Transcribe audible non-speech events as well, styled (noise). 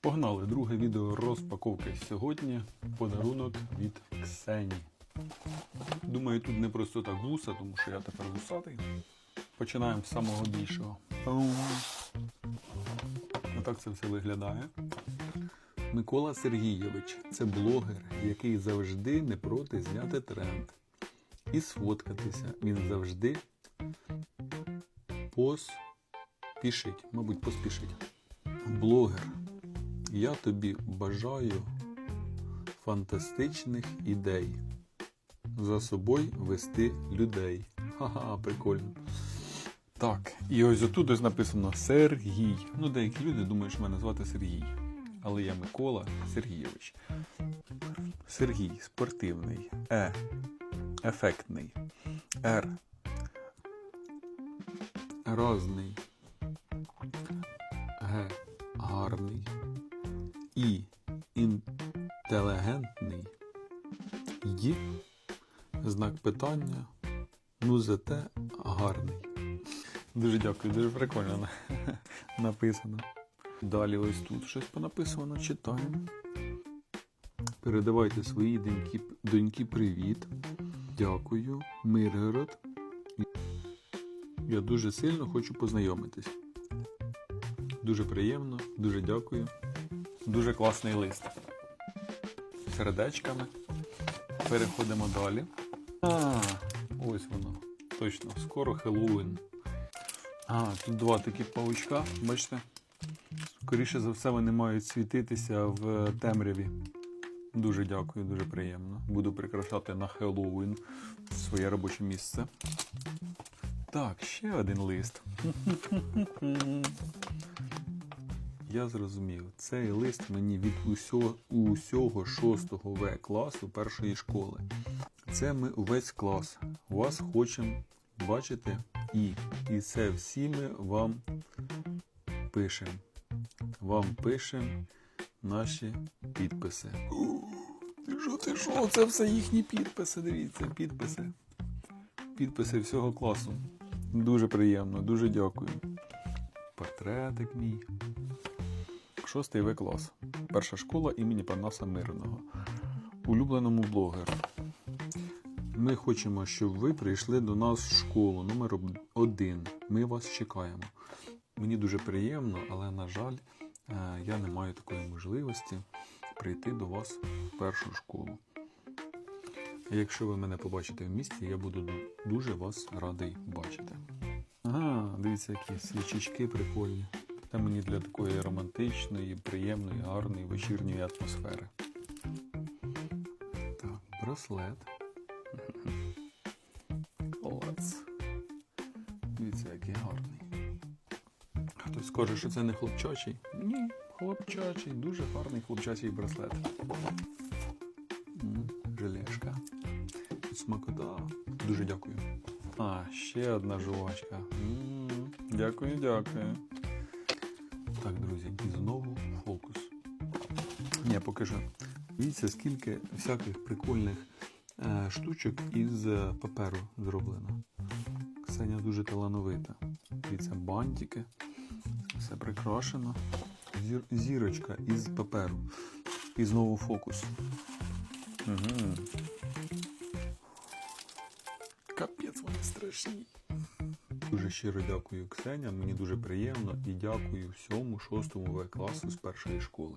Погнали! Друге відео розпаковки сьогодні. Подарунок від Ксені. Думаю, тут не просто так вуса, тому що я тепер вусатий. Починаємо з самого більшого. Отак це все виглядає. Микола Сергійович це блогер, який завжди не проти зняти тренд і сфоткатися. Він завжди поспішить, мабуть, поспішить. Блогер, я тобі бажаю фантастичних ідей. За собою вести людей. Ха-ха, прикольно. Так, і ось отут ось написано Сергій. Ну, деякі люди думають, що мене звати Сергій. Але я Микола Сергійович. Сергій спортивний. Е. Ефектний. Р. Разний. І. Інтелігентний. Й. Знак питання. Ну, зате гарний. Дуже дякую, дуже прикольно (laughs) написано. Далі ось тут щось понаписано, читаємо. Передавайте своїй доньки, доньки привіт. Дякую. Миргород. Я дуже сильно хочу познайомитись. Дуже приємно, дуже дякую. Дуже класний лист. Сердечками. Переходимо далі. А, ось воно. Точно, скоро Хеллоуін. А, тут два такі паучка, бачите? Скоріше за все, вони мають світитися в темряві. Дуже дякую, дуже приємно. Буду прикрашати на Хеллоуін своє робоче місце. Так, ще один лист. Я зрозумів, цей лист мені від усього, усього 6 В класу першої школи. Це ми увесь клас. Вас хочемо бачити і. І це всі ми вам пишемо. Вам пишемо наші підписи. Ти що, ти що? Це все їхні підписи. Дивіться, підписи. Підписи всього класу. Дуже приємно, дуже дякую. Портретик мій. Шостий В клас. Перша школа імені Панаса Мирного. Улюбленому блогеру. Ми хочемо, щоб ви прийшли до нас в школу номер 1 Ми вас чекаємо. Мені дуже приємно, але, на жаль, е, я не маю такої можливості прийти до вас в першу школу. Якщо ви мене побачите в місті, я буду дуже вас радий бачити. Ага, дивіться, які свічечки прикольні. Це мені для такої романтичної, приємної, гарної вечірньої атмосфери. Так, браслет. Клас. Дивіться, який гарний. Хтось скаже, що це не хлопчачий. Ні, хлопчачий, дуже гарний хлопчачий браслет. Желешка. Смакота. Дуже дякую. А, ще одна жувачка. М, Дякую, дякую. Так, друзі, і знову фокус. Ні, поки що. Дивіться, скільки всяких прикольних е, штучок із е, паперу зроблено. Ксеня дуже талановита. Дивіться, бантики. Все прикрашено. Зір, зірочка із паперу. І знову фокус. Угу. Страшні. Дуже щиро дякую Ксеня, мені дуже приємно і дякую всьому шостому В класу з першої школи.